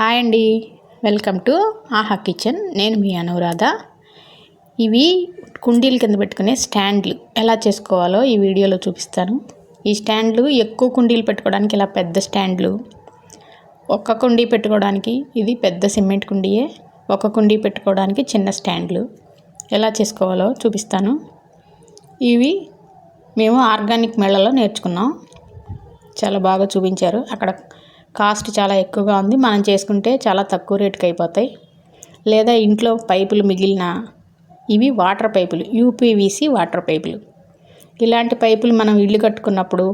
Hi అండి. Welcome to Aha kitchen. నేను మీ అనురాధ. ఇవి కుండీల కింద పెట్టుకునే స్టాండ్లు. ఎలా చేసుకోవాలో ఈ వీడియోలో చూపిస్తాను. ఈ స్టాండ్లు ఎక్కువ కుండీలు పెట్టుకోవడానికి ఇలా పెద్ద స్టాండ్లు. ఒక్క కుండీ పెట్టుకోవడానికి ఇది పెద్ద సిమెంట్ కుండీయే. ఒక కుండీ పెట్టుకోవడానికి చిన్న స్టాండ్లు. ఎలా చేసుకోవాలో చూపిస్తాను. ఇవి మేము ఆర్గానిక్ మేళలో నేర్చుకున్నాం. చాలా బాగా చూపించారు. అక్కడ కాస్ట్ చాలా ఎక్కువగా ఉంది. మనం చేసుకుంటే చాలా తక్కువ రేటుకి అయిపోతాయి. లేదా ఇంట్లో పైపులు మిగిలిన ఇవి వాటర్ పైపులు యూపీవీసీ వాటర్ పైపులు. ఇలాంటి పైపులు మనం ఇల్లు కట్టుకున్నప్పుడు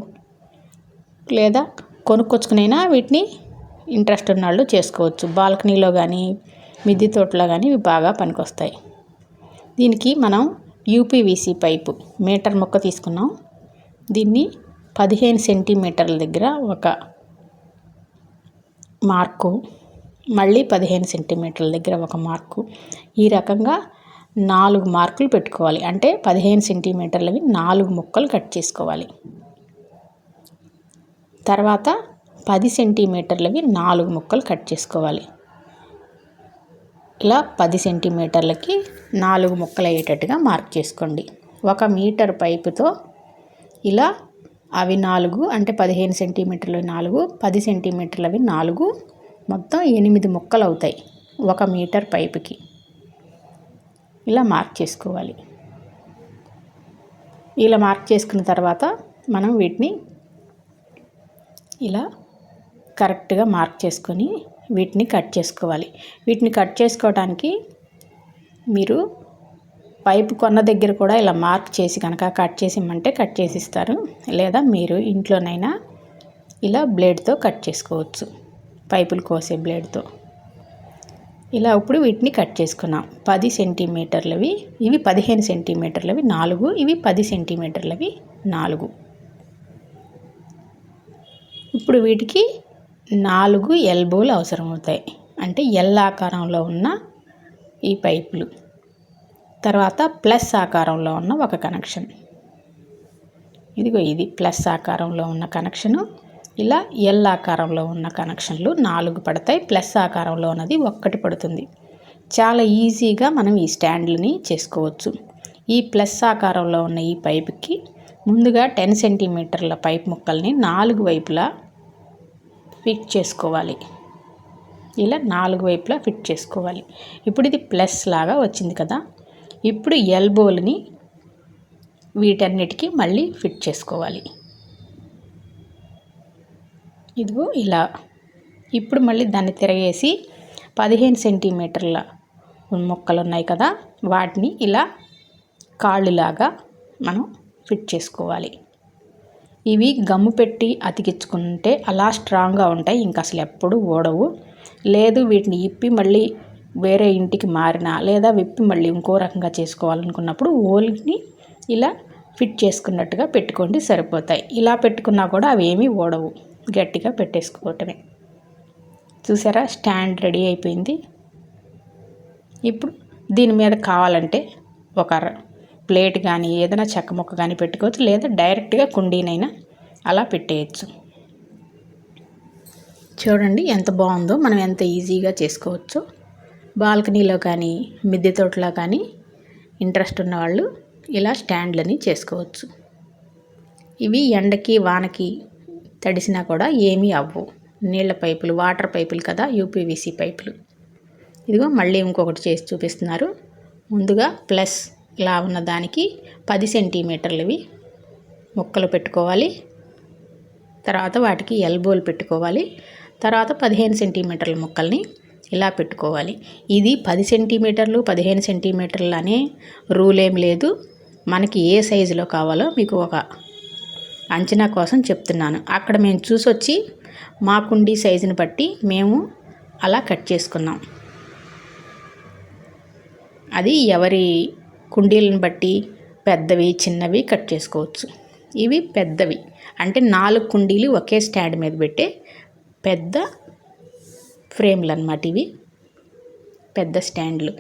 లేదా కొనుక్కొచ్చుకునైనా వీటిని ఇంట్రెస్ట్ ఉన్నవాళ్ళు చేసుకోవచ్చు. బాల్కనీలో కానీ మిద్దె తోటలో కానీ ఇవి బాగా పనికొస్తాయి. దీనికి మనం యూపీవీసీ పైపు మీటర్ మొక్క తీసుకున్నాం. దీన్ని పదిహేను సెంటీమీటర్ల దగ్గర ఒక మార్కు మళ్ళీ పదిహేను సెంటీమీటర్ల దగ్గర ఒక మార్కు. ఈ రకంగా నాలుగు మార్కులు పెట్టుకోవాలి. అంటే పదిహేను సెంటీమీటర్లవి నాలుగు ముక్కలు కట్ చేసుకోవాలి. తర్వాత పది సెంటీమీటర్లవి నాలుగు ముక్కలు కట్ చేసుకోవాలి. ఇలా పది సెంటీమీటర్లకి నాలుగు ముక్కలు అయ్యేటట్టుగా మార్క్ చేసుకోండి. ఒక మీటర్ పైపుతో ఇలా అవి నాలుగు అంటే పదిహేను సెంటీమీటర్లు నాలుగు పది సెంటీమీటర్లవి నాలుగు మొత్తం ఎనిమిది ముక్కలు అవుతాయి ఒక మీటర్ పైపుకి. ఇలా మార్క్ చేసుకోవాలి. ఇలా మార్క్ చేసుకున్న తర్వాత మనం వీటిని ఇలా కరెక్ట్గా మార్క్ చేసుకొని వీటిని కట్ చేసుకోవాలి. వీటిని కట్ చేసుకోవడానికి మీరు పైపు కొన్న దగ్గర కూడా ఇలా మార్క్ చేసి కనుక కట్ చేసి ఇమ్మంటే కట్ చేసి ఇస్తారు లేదా మీరు ఇంట్లోనైనా ఇలా బ్లేడ్తో కట్ చేసుకోవచ్చు. పైపులు కోసే బ్లేడ్తో. ఇలా ఇప్పుడు వీటిని కట్ చేసుకున్నాం. పది సెంటీమీటర్లవి ఇవి పదిహేను సెంటీమీటర్లవి నాలుగు ఇవి పది సెంటీమీటర్లవి నాలుగు. ఇప్పుడు వీటికి నాలుగు ఎల్బోలు అవసరం అవుతాయి అంటే ఎల్ ఆకారంలో ఉన్న ఈ పైపులు. తర్వాత ప్లస్ ఆకారంలో ఉన్న ఒక కనెక్షన్. ఇదిగో ఇది ప్లస్ ఆకారంలో ఉన్న కనెక్షను. ఇలా ఎల్ ఆకారంలో ఉన్న కనెక్షన్లు నాలుగు పడతాయి. ప్లస్ ఆకారంలో ఉన్నది ఒక్కటి పడుతుంది. చాలా ఈజీగా మనం ఈ స్టాండ్లని చేసుకోవచ్చు. ఈ ప్లస్ ఆకారంలో ఉన్న ఈ పైపుకి ముందుగా టెన్ సెంటీమీటర్ల పైప్ ముక్కల్ని నాలుగు వైపులా ఫిట్ చేసుకోవాలి. ఇలా నాలుగు వైపులా ఫిట్ చేసుకోవాలి. ఇప్పుడు ఇది ప్లస్ లాగా వచ్చింది కదా. ఇప్పుడు ఎల్బోల్ని వీటన్నిటికీ మళ్ళీ ఫిట్ చేసుకోవాలి. ఇదిగో ఇలా. ఇప్పుడు మళ్ళీ దాన్ని తిరగేసి పదిహేను సెంటీమీటర్ల మొక్కలు ఉన్నాయి కదా వాటిని ఇలా కాళ్ళులాగా మనం ఫిట్ చేసుకోవాలి. ఇవి గమ్ము పెట్టి అతికించుకుంటే అలా స్ట్రాంగ్గా ఉంటాయి ఇంకా అసలు ఎప్పుడు ఓడవు లేదు వీటిని ఇప్పి మళ్ళీ వేరే ఇంటికి మారినా లేదా విప్పి మళ్ళీ ఇంకో రకంగా చేసుకోవాలనుకున్నప్పుడు ఓల్ని ఇలా ఫిట్ చేసుకున్నట్టుగా పెట్టుకోండి సరిపోతాయి. ఇలా పెట్టుకున్నా కూడా అవి ఏమీ ఓడవు. గట్టిగా పెట్టేసుకోవటమే. చూసారా? స్టాండ్ రెడీ అయిపోయింది. ఇప్పుడు దీని మీద కావాలంటే ఒక ప్లేట్ కానీ ఏదైనా చెక్క ముక్క కానీ పెట్టుకోవచ్చు లేదా డైరెక్ట్గా కుండీనైనా అలా పెట్టేయచ్చు. చూడండి ఎంత బాగుందో మనం ఎంత ఈజీగా చేసుకోవచ్చు. బాల్కనీలో కానీ మిద్దె తోటలో కానీ ఇంట్రెస్ట్ ఉన్నవాళ్ళు ఇలా స్టాండ్లని చేసుకోవచ్చు. ఇవి ఎండకి వానకి తడిసినా కూడా ఏమీ అవ్వవు నీళ్ళ పైపులు వాటర్ పైపులు కదా యూపీవీసీ పైపులు. ఇదిగో మళ్ళీ ఇంకొకటి చేసి చూపిస్తున్నారు. ముందుగా ప్లస్ ఇలా ఉన్న దానికి పది సెంటీమీటర్లవి ముక్కలు పెట్టుకోవాలి. తర్వాత వాటికి ఎల్బోలు పెట్టుకోవాలి. తర్వాత పదిహేను సెంటీమీటర్ల ముక్కల్ని ఇలా పెట్టుకోవాలి? ఇది పది సెంటీమీటర్లు పదిహేను సెంటీమీటర్లు అనే రూల్ ఏం లేదు. మనకి ఏ సైజులో కావాలో మీకు ఒక అంచనా కోసం చెప్తున్నాను. అక్కడ మేము చూసొచ్చి మా కుండీ సైజుని బట్టి మేము అలా కట్ చేసుకున్నాం. అది ఎవరి కుండీలను బట్టి పెద్దవి చిన్నవి కట్ చేసుకోవచ్చు. ఇవి పెద్దవి. అంటే నాలుగు కుండీలు ఒకే స్టాండ్ మీద పెట్టే పెద్ద ఫ్రేమ్లు అనమాట ఇవి. పెద్ద స్టాండ్లు.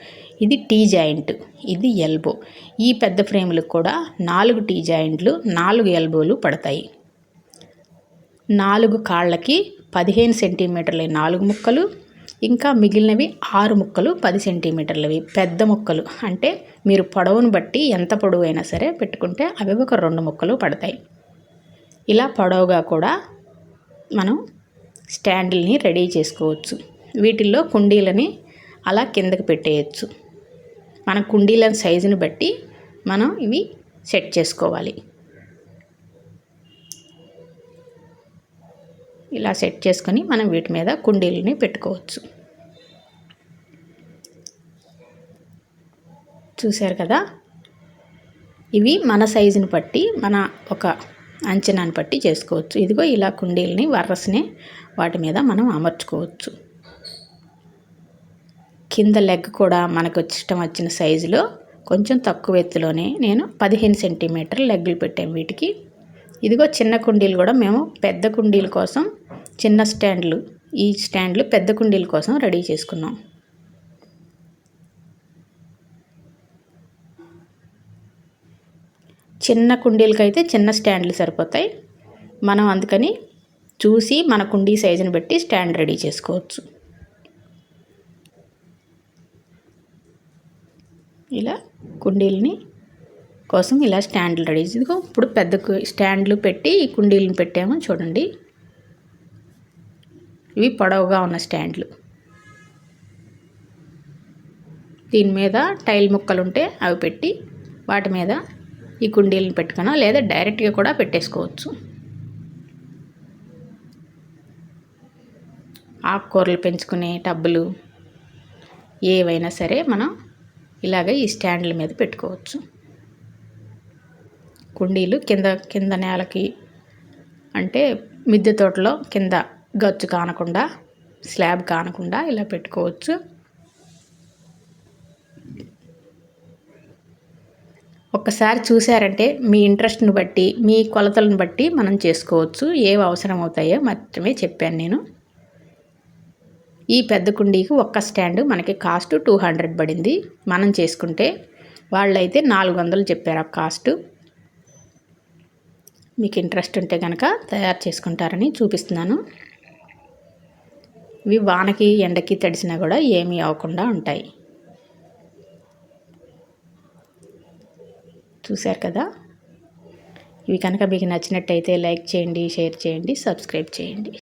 ఇది టీ జాయింట్ ఇది ఎల్బో. ఈ పెద్ద ఫ్రేమ్లకు కూడా నాలుగు టీ జాయింట్లు నాలుగు ఎల్బోలు పడతాయి. నాలుగు కాళ్ళకి పదిహేను సెంటీమీటర్ల నాలుగు ముక్కలు ఇంకా మిగిలినవి ఆరు ముక్కలు పది సెంటీమీటర్లవి. పెద్ద ముక్కలు అంటే మీరు పొడవును బట్టి ఎంత పొడవు అయినా సరే పెట్టుకుంటే అవి ఒక రెండు ముక్కలు పడతాయి. ఇలా పొడవుగా కూడా మనం స్టాండ్ని రెడీ చేసుకోవచ్చు. వీటిల్లో కుండీలని అలా కిందకు పెట్టేయచ్చు. మన కుండీల సైజుని బట్టి మనం ఇవి సెట్ చేసుకోవాలి. ఇలా సెట్ చేసుకొని మనం వీటి మీద కుండీలని పెట్టుకోవచ్చు. చూశారు కదా? ఇవి మన సైజుని బట్టి మన ఒక అంచనాన్ని బట్టి చేసుకోవచ్చు. ఇదిగో ఇలా కుండీలని వర్రస్ని వాటి మీద మనం అమర్చుకోవచ్చు. కింద లెగ్ కూడా మనకు ఇష్టం వచ్చిన సైజులో కొంచెం తక్కువ ఎత్తులోనే నేను పదిహేను సెంటీమీటర్ లెగ్లు పెట్టాను వీటికి. ఇదిగో చిన్న కుండీలు కూడా మేము పెద్ద కుండీల కోసం చిన్న స్టాండ్లు ఈ స్టాండ్లు పెద్ద కుండీల కోసం రెడీ చేసుకున్నాం. చిన్న కుండీలకైతే చిన్న స్టాండ్లు సరిపోతాయి. మనం అందుకని చూసి మన కుండీ సైజుని బట్టి స్టాండ్ రెడీ చేసుకోవచ్చు. ఇలా కుండీలని కోసం ఇలా స్టాండ్లు రెడీ ఇదిగో ఇప్పుడు పెద్ద స్టాండ్లు పెట్టి ఈ కుండీలను పెట్టాము చూడండి. ఇవి పొడవుగా ఉన్న స్టాండ్లు. దీని మీద టైల్ ముక్కలు ఉంటే అవి పెట్టి వాటి మీద ఈ కుండీలను పెట్టుకున్నా లేదా డైరెక్ట్గా కూడా పెట్టేసుకోవచ్చు. ఆకుకూరలు పెంచుకునే టబ్బులు ఏవైనా సరే మనం ఇలాగ ఈ స్టాండ్ల మీద పెట్టుకోవచ్చు. కుండీలు కింద కింద నేలకి అంటే మిద్దె తోటలో కింద గచ్చు కానకుండా స్లాబ్ కానకుండా ఇలా పెట్టుకోవచ్చు. ఒక్కసారి చూసారంటే మీ ఇంట్రెస్ట్ని బట్టి మీ కొలతలను బట్టి మనం చేసుకోవచ్చు. ఏవి అవసరం అవుతాయో మాత్రమే చెప్పాను నేను. ఈ పెద్ద కుండీకి ఒక్క స్టాండ్ మనకి కాస్ట్ టూ హండ్రెడ్ పడింది. మనం చేసుకుంటే వాళ్ళైతే నాలుగు వందలు చెప్పారు ఆ కాస్ట్. మీకు ఇంట్రెస్ట్ ఉంటే కనుక తయారు చేసుకుంటారని చూపిస్తున్నాను. ఇవి వానకి ఎండకి తడిసినా కూడా ఏమీ అవ్వకుండా ఉంటాయి. చూశారు కదా? ఇవి కనుక మీకు నచ్చినట్టయితే లైక్ చేయండి షేర్ చేయండి సబ్స్క్రైబ్ చేయండి.